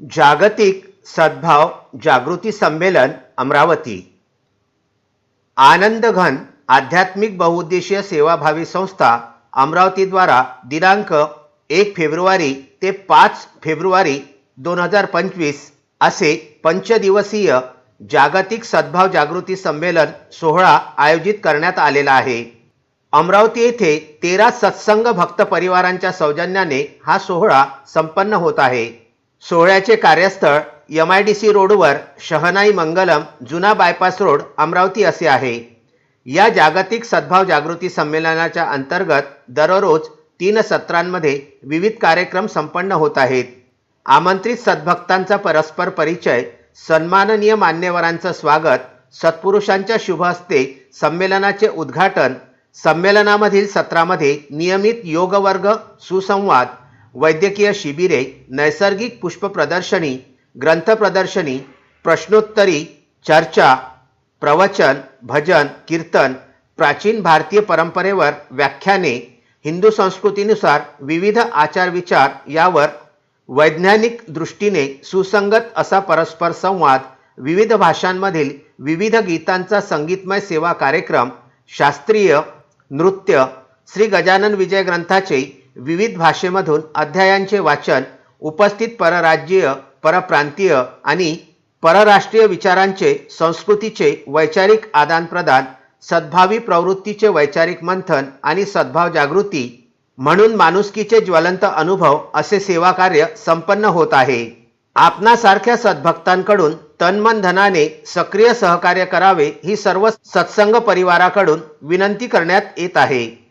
जागतिक सद्भाव जागृती संमेलन अमरावती. आनंदघन आध्यात्मिक बहुउद्देशीय सेवाभावी संस्था अमरावतीद्वारा दिनांक एक फेब्रुवारी ते पाच फेब्रुवारी दोन हजार पंचवीस असे पंचदिवसीय जागतिक सद्भाव जागृती संमेलन सोहळा आयोजित करण्यात आलेला आहे. अमरावती येथे तेरा सत्संग भक्त परिवारांच्या सौजन्याने हा सोहळा संपन्न होत आहे. सोहळ्याचे कार्यस्थळ एम आय डी सी रोडवर शहनाई मंगलम जुना बायपास रोड अमरावती असे आहे. या जागतिक सद्भाव जागृती संमेलनाच्या अंतर्गत दररोज तीन सत्रांमध्ये विविध कार्यक्रम संपन्न होत आहेत. आमंत्रित सद्भक्तांचा परस्पर परिचय सन्माननीय मान्यवरांचं स्वागत सत्पुरुषांच्या शुभ हस्ते संमेलनाचे उद्घाटन संमेलनामधील सत्रामध्ये नियमित योगवर्ग सुसंवाद वैद्यकीय शिबिरे नैसर्गिक पुष्प प्रदर्शनी ग्रंथ प्रदर्शनी प्रश्नोत्तरी चर्चा प्रवचन भजन कीर्तन प्राचीन भारतीय परंपरेवर व्याख्याने हिंदू संस्कृतीनुसार विविध आचारविचार यावर वैज्ञानिक दृष्टीने सुसंगत असा परस्पर संवाद विविध भाषांमधील विविध गीतांचा संगीतमय सेवा कार्यक्रम शास्त्रीय नृत्य श्री गजानन विजय ग्रंथाचे विविध भाषेमधून अध्यायांचे वाचन उपस्थित परराज्यीय परप्रांतीय आणि परराष्ट्रीय विचारांचे संस्कृतीचे वैचारिक आदानप्रदान सद्भावी प्रवृत्तीचे वैचारिक मंथन आणि सद्भाव जागृती म्हणून माणुसकीचे ज्वलंत अनुभव असे सेवाकार्य संपन्न होत आहे. आपणासारख्या सद्भक्तांकडून तन्मन धनाने सक्रिय सहकार्य करावे ही सर्व सत्संग परिवाराकडून विनंती करण्यात येत आहे.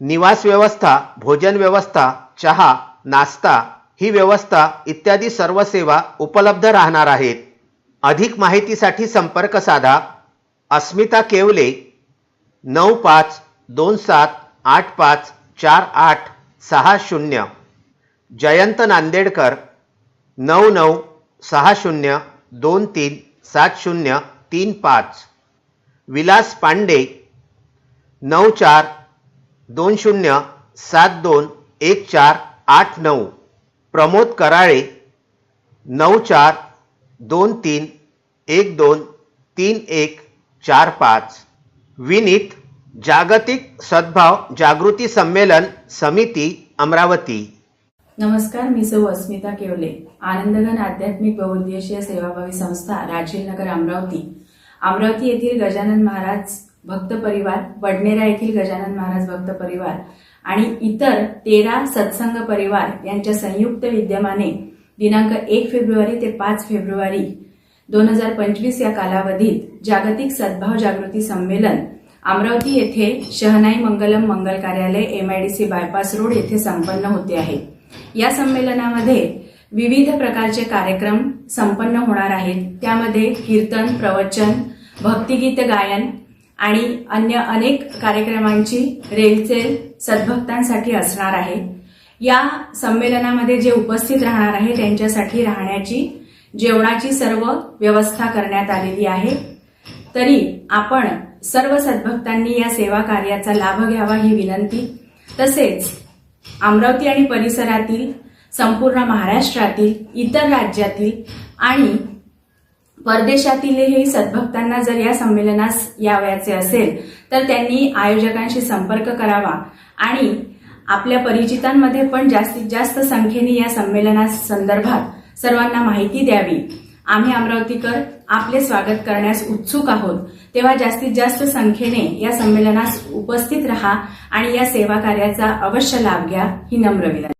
निवास व्यवस्था भोजन व्यवस्था चहा नाश्ता ही व्यवस्था इत्यादी सर्व सेवा उपलब्ध राहणार आहेत. अधिक माहितीसाठी संपर्क साधा. अस्मिता केवले नऊ पाच दोन सात आठ पाच चार आठ सहा शून्य. जयंत नांदेडकर नऊ नऊ सहा शून्य दोन तीन सात शून्य तीन पाच. विलास पांडे नऊ चार दोन शून्य सात दोन एक चार आठ नऊ. प्रमोद कराळे नऊ चार दोन तीन एक दोन तीन एक चार पाच. विनीत जागतिक सद्भाव जागृती संमेलन समिती अमरावती. नमस्कार मी सौ अस्मिता केवले आनंदगन आध्यात्मिक बहुउद्देशीय सेवाभावी संस्था राजीव नगर अमरावती. अमरावती येथील गजानन महाराज भक्त परिवार वडनेरा येथील गजानन महाराज भक्त परिवार आणि इतर तेरा सत्संग परिवार यांच्या संयुक्त विद्यमाने दिनांक एक फेब्रुवारी ते पाच फेब्रुवारी दोन हजार पंचवीस या कालावधीत जागतिक सद्भाव जागृती संमेलन अमरावती येथे शहनाई मंगलम मंगल कार्यालय M I D C bypass road येथे संपन्न होते आहे. या संमेलनामध्ये विविध प्रकारचे कार्यक्रम संपन्न होणार आहेत. त्यामध्ये कीर्तन प्रवचन भक्तिगीत गायन आणि अन्य अनेक कार्यक्रमांची रेलचेल सद्भक्तांसाठी असणार आहे. या संमेलनामध्ये जे उपस्थित राहणार आहे त्यांच्यासाठी राहण्याची जेवणाची सर्व व्यवस्था करण्यात आलेली आहे. तरी आपण सर्व सद्भक्तांनी या सेवा कार्याचा लाभ घ्यावा ही विनंती. तसेच अमरावती आणि परिसरातील संपूर्ण महाराष्ट्रातील इतर राज्यातील आणि परदेशातीलही सद्भक्तांना जर या संमेलनास यावयाचे असेल तर त्यांनी आयोजकांशी संपर्क करावा. आणि आपल्या परिचितांमध्ये पण जास्तीत जास्त संख्येने या संमेलना संदर्भात सर्वांना माहिती द्यावी. आम्ही अमरावतीकर आपले स्वागत करण्यास उत्सुक आहोत. तेव्हा जास्तीत जास्त संख्येने या संमेलनास उपस्थित रहा आणि या सेवा कार्याचा अवश्य लाभ घ्या ही नम्र विनंती.